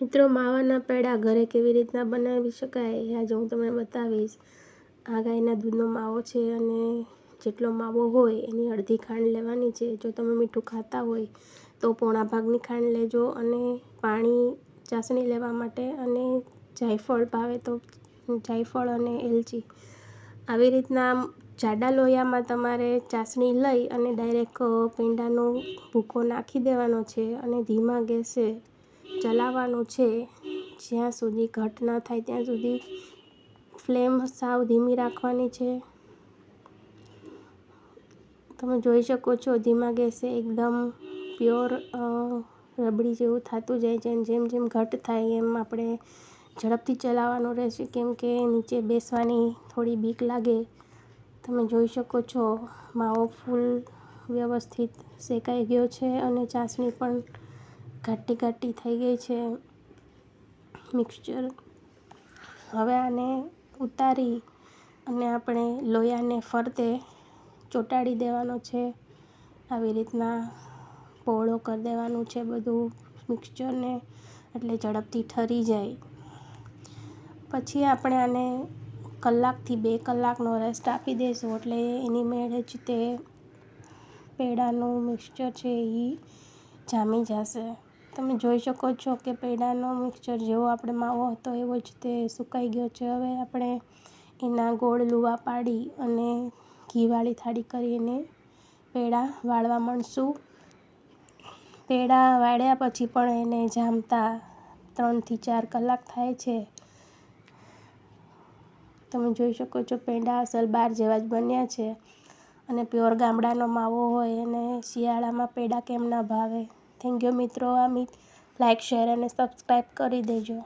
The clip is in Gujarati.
મિત્રો, માવાના પેડા ઘરે કેવી રીતના બનાવી શકાય એ આજે હું તમને બતાવીશ. આ ગાયના દૂધનો માવો છે અને જેટલો માવો હોય એની અડધી ખાંડ લેવાની છે. જો તમે મીઠું ખાતા હોય તો પોણા ભાગની ખાંડ લેજો અને પાણી ચાસણી લેવા માટે અને જાયફળ ભાવે તો જાયફળ અને એલચી. આવી રીતના જાડા લોયામાં તમારે ચાસણી લઈ અને ડાયરેક્ટ પેંડાનો ભૂકો નાખી દેવાનો છે અને ધીમા ગેસે ચલાવવાનું છે. જ્યાં સુધી ઘટ ન થાય, ત્યાં સુધી ફ્લેમ સાવ ધીમી રાખવાની છે. તમે જોઈ શકો છો, ધીમા ગેસે એકદમ પ્યોર રબડી જેવું થતું જાય છે. જેમ જેમ ઘટ થાય, એમ આપણે ઝડપથી ચલાવવાનું રહેશે. કેમ કે નીચે બેસવાની થોડી બીક લાગે. તમે જોઈ શકો છો, માવો ફૂલ વ્યવસ્થિત શેકાઈ ગયો છે અને ચાસણી પણ ઘાટી ઘાટી થઈ ગઈ છે મિક્સચર હવે આને ઉતારી અને આપણે લોયાને ફરતે ચોંટાડી દેવાનો છે. આવી રીતના પહોળો કરી દેવાનું છે બધું મિક્સચરને એટલે ઝડપથી ઠરી જાય. પછી આપણે આને કલાકથી બે કલાકનો રેસ્ટ આપી દઈશું, એટલે એની મેળે જ તે પેડાનું મિક્સચર છે એ જામી જશે. તમે જોઈ શકો છો કે પેડાનો મિક્સચર જેવો આપણે માવો હતો, એવો જ તે સુકાઈ ગયો છે. હવે આપણે એના ગોળ લુવા પાડી અને ઘીવાળી થાળી કરીને પેડા વાળવા માંડશું. પેડા વાળ્યા પછી પણ એને જામતા ત્રણથી ચાર કલાક થાય છે. તમે જોઈ શકો છો પેંડા અસલ બાર જેવા જ બન્યા છે. અને પ્યોર ગામડાનો માવો હોય અને શિયાળામાં પેડા કેમ ના ભાવે? થેન્ક યુ મિત્રો આ લાઇક શેર અને સબસ્ક્રાઈબ કરી દેજો.